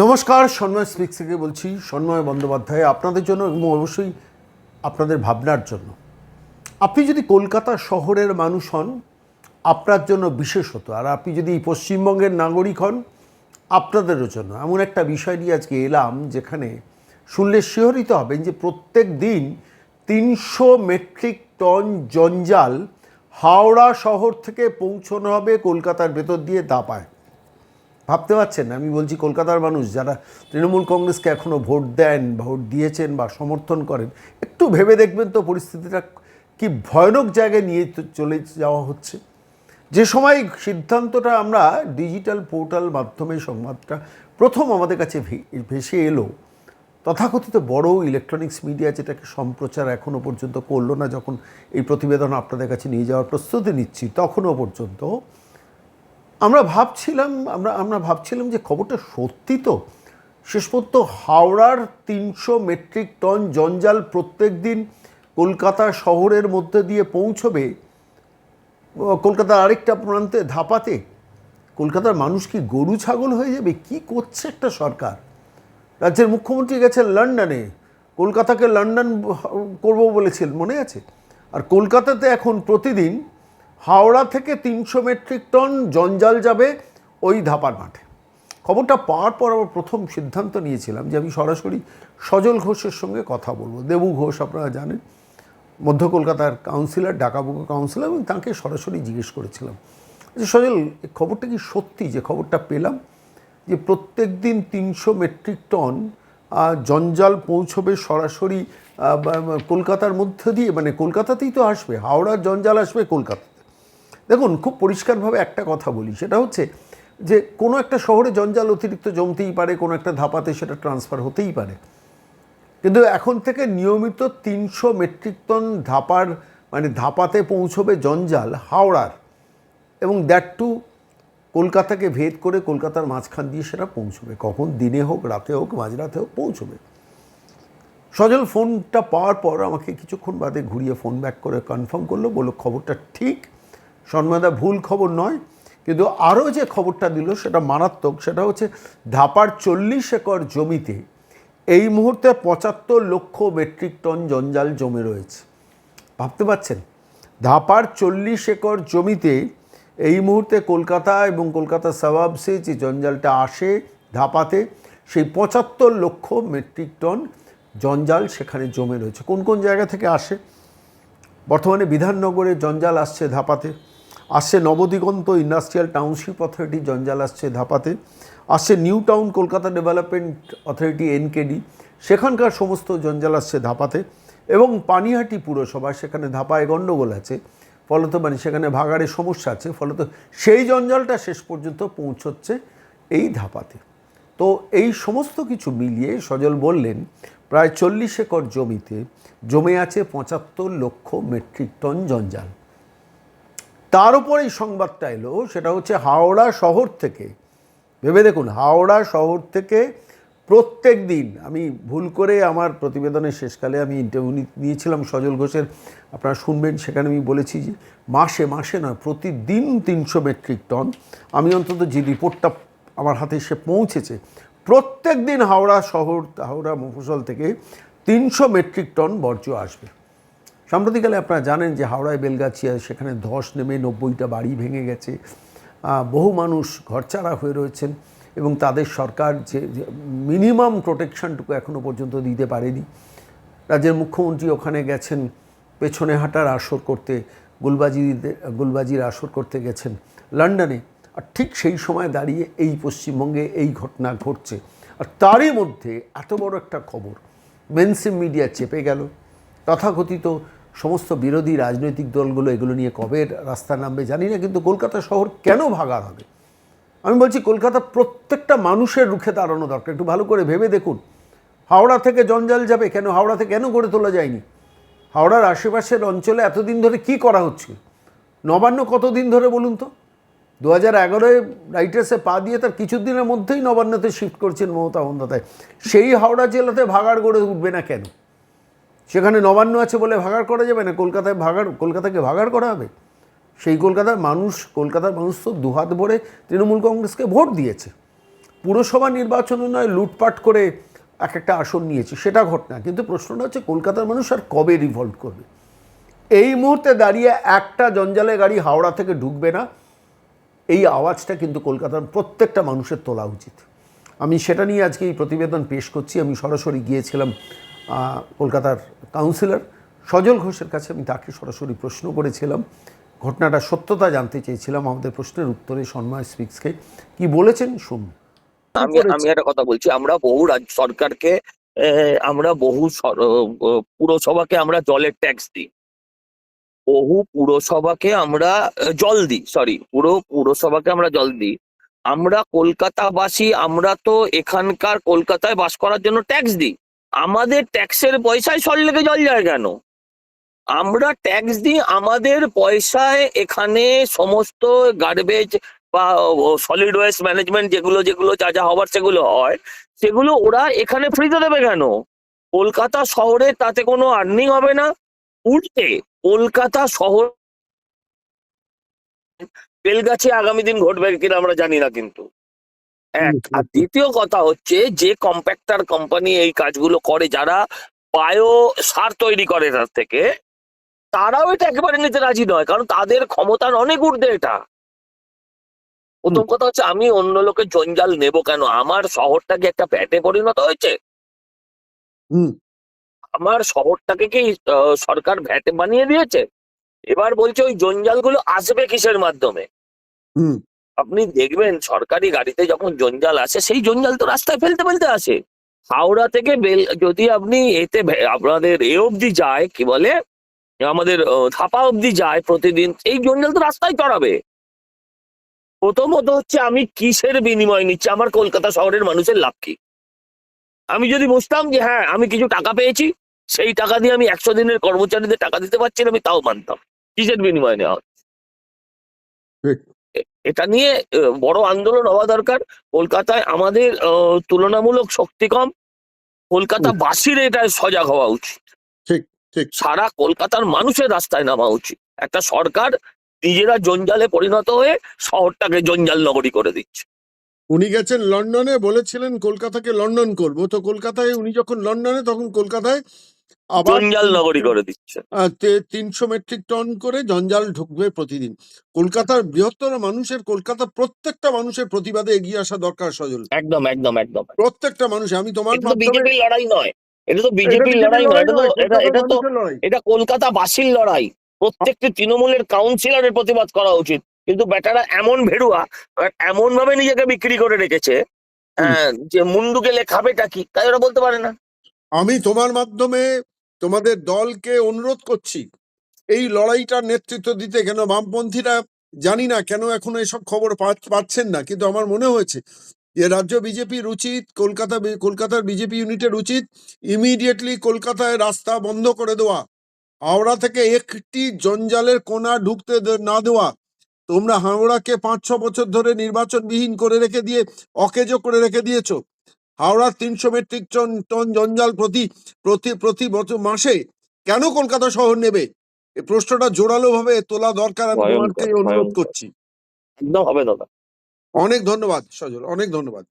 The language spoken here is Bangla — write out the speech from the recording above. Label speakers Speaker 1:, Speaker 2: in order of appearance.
Speaker 1: নমস্কার, সন্ময় স্পিক্স থেকে বলছি, সন্ময় বন্দ্যোপাধ্যায়, আপনাদের জন্য এবং অবশ্যই আপনাদের ভাবনার জন্য। আপনি যদি কলকাতা শহরের মানুষ হন, আপনার জন্য বিশেষত আর আপনি যদি পশ্চিমবঙ্গের নাগরিক হন, আপনাদেরও জন্য। এমন একটা বিষয় নিয়ে আজকে এলাম যেখানে শুনলে শিহরিত হবেন যে প্রত্যেক দিন তিনশো মেট্রিক টন জঞ্জাল হাওড়া শহর থেকে পৌঁছানো হবে, কলকাতার ভেতর দিয়ে দাপায়। ভাবতে পারছেন? আমি বলছি কলকাতার মানুষ যারা তৃণমূল কংগ্রেসকে এখনও ভোট দেন ভোট দিয়েছেন বা সমর্থন করেন, একটু ভেবে দেখবেন তো পরিস্থিতিটা কি ভয়ানক জায়গায় নিয়ে চলে যাওয়া হচ্ছে যে সময় সিদ্ধান্তটা আমরা ডিজিটাল পোর্টাল মাধ্যমে সংবাদটা প্রথম আমাদের কাছে ভেসে এলো, তথাকথিত বড় ইলেকট্রনিক্স মিডিয়া যেটাকে সম্প্রচার এখনও পর্যন্ত করল না, যখন এই প্রতিবেদন আপনাদের কাছে নিয়ে যাওয়ার প্রস্তুতি নিচ্ছি, তখনও পর্যন্ত আমরা ভাবছিলাম, আমরা আমরা ভাবছিলাম যে খবরটা সত্যি তো। শেষ পর্যন্ত হাওড়ার তিনশো মেট্রিক টন জঞ্জাল প্রত্যেক দিন কলকাতা শহরের মধ্যে দিয়ে পৌঁছবে, কলকাতার আরেকটা প্রান্তে ধাপাতে। কলকাতার মানুষ কি গরু ছাগল হয়ে যাবে? কি করছে একটা সরকার? রাজ্যের মুখ্যমন্ত্রী গেছেন লন্ডনে। কলকাতাকে লন্ডন করব বলেছিলেন মনে আছে? আর কলকাতাতে এখন প্রতিদিন হাওড়া থেকে তিনশো মেট্রিক টন জঞ্জাল যাবে ওই ধাপার মাঠে। খবরটা পাওয়ার পর আমার প্রথম সিদ্ধান্ত নিয়েছিলাম যে আমি সরাসরি সজল ঘোষের সঙ্গে কথা বলব। দেবু ঘোষ আপনারা জানেন, মধ্য কলকাতার কাউন্সিলর, ডাকাবুকো কাউন্সিলর, এবং তাকে সরাসরি জিজ্ঞেস করেছিলাম যে, সজল, এই খবরটা কি সত্যি যে খবরটা পেলাম যে প্রত্যেক দিন তিনশো মেট্রিক টন জঞ্জাল পৌঁছবে সরাসরি কলকাতার মধ্যে দিয়ে? মানে কলকাতাতেই তো আসবে, হাওড়ার জঞ্জাল আসবে কলকাতাতে দেখুন, খুব পরিষ্কারভাবে একটা কথা বলি। সেটা হচ্ছে যে, কোনো একটা শহরে জঞ্জাল অতিরিক্ত জমতেই পারে, কোনো একটা ধাপাতে সেটা ট্রান্সফার হতেই পারে। কিন্তু এখন থেকে নিয়মিত তিনশো মেট্রিক টন ধাপার মানে ধাপাতে পৌঁছবে জঞ্জাল হাওড়ার এবং দ্যাট টু কলকাতাকে ভেদ করে কলকাতার মাঝখান দিয়ে সেটা পৌঁছবে। কখন দিনে হোক, রাতে হোক, মাঝরাতে হোক, পৌঁছবে। সজল, ফোনটা পাওয়ার পর আমাকে কিছুক্ষণ বাদে ঘুরিয়ে ফোন ব্যাক করে কনফার্ম করল, বলল, খবরটা ঠিক সন্ময়দা ভুল খবর নয়, কিন্তু আরও যে খবরটা দিল সেটা মারাত্মক, সেটা হচ্ছে ধাপার চল্লিশ একর জমিতে এই মুহূর্তে পঁচাত্তর লক্ষ মেট্রিক টন জঞ্জাল জমে রয়েছে। ভাবতে পারছেন? ধাপার চল্লিশ একর জমিতে এই মুহূর্তে কলকাতা এবং কলকাতা সাবাবসে যে জঞ্জালটা আসে ধাপাতে, সেই পঁচাত্তর লক্ষ মেট্রিক টন জঞ্জাল সেখানে জমে রয়েছে। কোন কোন জায়গা থেকে আসে? বর্তমানে বিধাননগরে জঞ্জাল আসছে ধাপাতে। আসছে নবদিগন্ত ইন্ডাস্ট্রিয়াল টাউনশিপ অথরিটি, জঞ্জাল আসছে ধাপাতে। আসছে new town Kolkata development authority, NKD. সেখানকার সমস্ত জঞ্জাল আসছে ধাপাতে এবং পানিহাটি পুরসভা, সেখানে ধাপায় গণ্ডগোল আছে। ফলত মানে সেখানে ভাগাড়ের সমস্যা আছে, ফলত সেই জঞ্জালটা শেষ পর্যন্ত পৌঁছচ্ছে এই ধাপাতে। তো এই সমস্ত কিছু মিলিয়ে সজল বললেন, প্রায় চল্লিশ একর জমিতে, জমে আছে পঁচাত্তর লক্ষ মেট্রিক টন জঞ্জাল। তার উপর এই সংবাদটা এলো, সেটা হচ্ছে হাওড়া শহর থেকে। ভেবে দেখুন, হাওড়া শহর থেকে প্রত্যেক দিন, আমি ভুল করে আমার প্রতিবেদনের শেষকালে আমি ইন্টারভিউ নিয়েছিলাম সজল ঘোষের, আপনারা শুনবেন, সেখানে আমি বলেছি যে মাসে মাসে নয়, প্রতিদিন তিনশো মেট্রিক টন। আমি অন্তত যে রিপোর্টটা আমার হাতে এসে পৌঁছেছে, প্রত্যেক দিন হাওড়া শহর, হাওড়া মফসল থেকে তিনশো মেট্রিক টন বর্জ্য আসবে। সাম্প্রতিককালে আপনারা জানেন যে হাওড়ায় বেলগাছিয়া সেখানে ধস নেমে নব্বইটা বাড়ি ভেঙে গেছে। বহু মানুষ ঘরচারা হয়ে রয়েছেন এবং তাদের সরকার যে মিনিমাম প্রোটেকশনটুকু এখনও পর্যন্ত দিতে পারেনি। রাজ্যের মুখ্যমন্ত্রী ওখানে গেছেন, পেছনে হাঁটার আসর করতে গুলবাজি গুলবাজির আসর করতে গেছেন লন্ডনে। আর ঠিক সেই সময় দাঁড়িয়ে এই পশ্চিমবঙ্গে এই ঘটনা ঘটছে। আর তারই মধ্যে এত বড় একটা খবর মেনস্ট্রিম মিডিয়া চেপে গেল। তথাকথিত সমস্ত বিরোধী রাজনৈতিক দলগুলো এগুলো নিয়ে কবে রাস্তা নামবে জানি না, কিন্তু কলকাতা শহর কেন ভাগার হবে? আমি বলছি কলকাতা প্রত্যেকটা মানুষের রুখে দাঁড়ানো দরকার। একটু ভালো করে ভেবে দেখুন। হাওড়া থেকে জঞ্জাল যাবে কেন? হাওড়াতে কেন গড়ে তোলা যায়নি? হাওড়ার আশেপাশের অঞ্চলে এতদিন ধরে কি করা হচ্ছে? নবান্ন কতদিন ধরে বলুন তো? দু হাজার এগারোয় রাইটার্সে পা দিয়ে তার কিছুদিনের মধ্যেই নবান্নতে শিফট করছেন মমতা বন্দ্যোপাধ্যায়। সেই হাওড়া জেলাতে ভাগাড় গড়ে উঠবে না কেন? সেখানে নবান্ন আছে বলে ভাগাড় করা যাবে না? কলকাতায় ভাগাড়, কলকাতাকে ভাগাড় করা হবে? সেই কলকাতার মানুষ কলকাতার মানুষ তো দুহাত ভরে তৃণমূল কংগ্রেসকে ভোট দিয়েছে। পুরসভা নির্বাচনে নয়, লুটপাট করে এক একটা আসন নিয়েছে, সেটা ঘটনা। কিন্তু প্রশ্নটা হচ্ছে, কলকাতার মানুষ আর কবে রিভল্ট করবে? এই মুহূর্তে দাঁড়িয়ে একটা জঞ্জালে গাড়ি হাওড়া থেকে ঢুকবে না। এই আওয়াজটা কিন্তু কলকাতার প্রত্যেকটা মানুষের তোলা উচিত। আমি সেটা নিয়ে আজকে এই প্রতিবেদন পেশ করছি। আমি সরাসরি গিয়েছিলাম কলকাতার কাউন্সিলর সজল ঘোষের কাছে আমি তাকে সরাসরি প্রশ্ন করেছিলাম। ঘটনাটা সত্যতা জানতে চেয়েছিলাম আমাদের প্রশ্নের উত্তরে সন্ময় স্পিক্সকে। কি বলেছেন শুনুন
Speaker 2: আমি আমি একটা কথা বলছি আমরা বহু রাজ্য সরকারকে আমরা বহু পুরসভাকে আমরা জলের ট্যাক্স দিই। বহু পুরসভাকে আমরা জল দিই সরি পুরো পুরসভাকে আমরা জল দিই। আমরা কলকাতাবাসী আমরা তো এখানকার কলকাতায় বাস করার জন্য ট্যাক্স দিই। আমাদের ট্যাক্সের পয়সায় সল লেগে জল যায় কেন? আমরা ট্যাক্স দিই আমাদের পয়সায় এখানে সমস্ত গার্বেজ বা সলিড ওয়েস্ট ম্যানেজমেন্ট যেগুলো যেগুলো যা যা হবার সেগুলো হয়, সেগুলো ওরা এখানে ফ্রিতে দেবে কেন? কলকাতা শহরে তাতে কোনো আর্নিং হবে না। উল্টে কলকাতা শহর বেলগাছে আগামী দিন ঘটবে কিনা আমরা জানি না কিন্তু। এক। আর দ্বিতীয় কথা হচ্ছে যে কম্প্যাক্টার কোম্পানি এই কাজগুলো করে যারা বায়ো সার তৈরি করে তার থেকে তারাও এটা একেবারে নিতে রাজি নয় কারণ তাদের ক্ষমতার অনেক ঊর্ধ্বে এটা। প্রথম কথা হচ্ছে আমি অন্য লোকের জঞ্জাল নেব কেন? আমার শহরটাকে একটা প্যাটে পরিণত হয়েছে।
Speaker 1: হুম।
Speaker 2: আমার শহরটাকে কি সরকার ভ্যাটে বানিয়ে দিয়েছে? এবার বলছে ওই জঞ্জালগুলো আসবে কিসের মাধ্যমে?
Speaker 1: হুম।
Speaker 2: আপনি দেখবেন সরকারি গাড়িতে যখন জঞ্জাল আসে, সেই জঞ্জাল তো রাস্তায় ফেলতে ফেলতে আসে। হাওড়া থেকে বেল, যদি আপনি এতে আপনাদের এ অবধি যায়, কি বলে? আমাদের থাপা অবধি যায় প্রতিদিন, এই জঞ্জাল তো রাস্তায় চড়াবে। প্রথমত হচ্ছে আমি কিসের বিনিময় নিচ্ছি? আমার কলকাতা শহরের মানুষের লাভ কি? আমি যদি বুঝতাম যে হ্যাঁ আমি কিছু টাকা পেয়েছি, সেই টাকা দিয়ে আমি একশো দিনের কর্মচারীদের টাকা দিতে পারছি না, আমি তাও মানতাম। কিসের বিনিময় নেওয়া হচ্ছে? এটা নিয়ে বড় আন্দোলন হওয়া দরকার। কলকাতায় আমাদের তুলনামূলক শক্তি কম। কলকাতা বাসীর এটা সজাগ হওয়া উচিত।
Speaker 1: ঠিক, ঠিক।
Speaker 2: সারা কলকাতার মানুষের রাস্তায় নামা উচিত। একটা সরকার নিজেরা জঞ্জালে পরিণত হয়ে শহরটাকে জঞ্জাল নগরী করে দিচ্ছে।
Speaker 3: উনি গেছেন লন্ডনে বলেছিলেন কলকাতাকে লন্ডন করব। তো কলকাতায় উনি যখন লন্ডনে তখন কলকাতায় আবার
Speaker 2: জঞ্জাল নগরী করে দিচ্ছে।
Speaker 3: তিনশো মেট্রিক টন করে জঞ্জাল ঢুকবে প্রতিদিন। কলকাতার বৃহত্তর মানুষের কলকাতা প্রত্যেকটা মানুষের প্রতিবাদে এগিয়ে আসা দরকার সজল।
Speaker 2: একদম একদম একদম।
Speaker 3: প্রত্যেকটা মানুষ আমি তোমার
Speaker 2: বিজেপির লড়াই নয়। এটা তো বিজেপির লড়াই নয়। এটা তো এটা এটা তো এটা কলকাতা বাসীর লড়াই। প্রত্যেকটি তৃণমূলের কাউন্সিলরের প্রতিবাদ করা উচিত। কিন্তু বেটারা এমন ভেড়ুয়া এমন ভাবে নিজেকে বিক্রি করে রেখেছে আহ, যে মুন্ডুকে লেখাবেটা কি? তাই ওরা বলতে পারে না।
Speaker 3: আমি তোমার মাধ্যমে তোমাদের দলকে অনুরোধ করছি, এই লড়াইটার নেতৃত্ব দিতে কেন বামপন্থীরা জানি না, কেন এখনও এসব খবর পাচ্ছেন না, কিন্তু আমার মনে হয়েছে যে রাজ্য বিজেপির উচিত, কলকাতা কলকাতার বিজেপি ইউনিটের উচিত ইমিডিয়েটলি কলকাতায় রাস্তা বন্ধ করে দেওয়া, হাওড়া থেকে একটি জঞ্জালের কোনা ঢুকতে না দেওয়া, তোমরা হাওড়াকে পাঁচ ছ বছর ধরে নির্বাচনবিহীন করে রেখে দিয়ে, অকেজো করে রেখে দিয়েছ। হাওড়ার তিনশো মেট্রিক টন টন জঞ্জাল প্রতি প্রতি প্রতি বছর মাসে কেন কলকাতা শহর নেবে? এই প্রশ্নটা জোরালো ভাবে তোলা দরকার আমি তোমাকে অনুরোধ করছি।
Speaker 2: একদম হবে দাদা।
Speaker 3: অনেক ধন্যবাদ সজল অনেক ধন্যবাদ।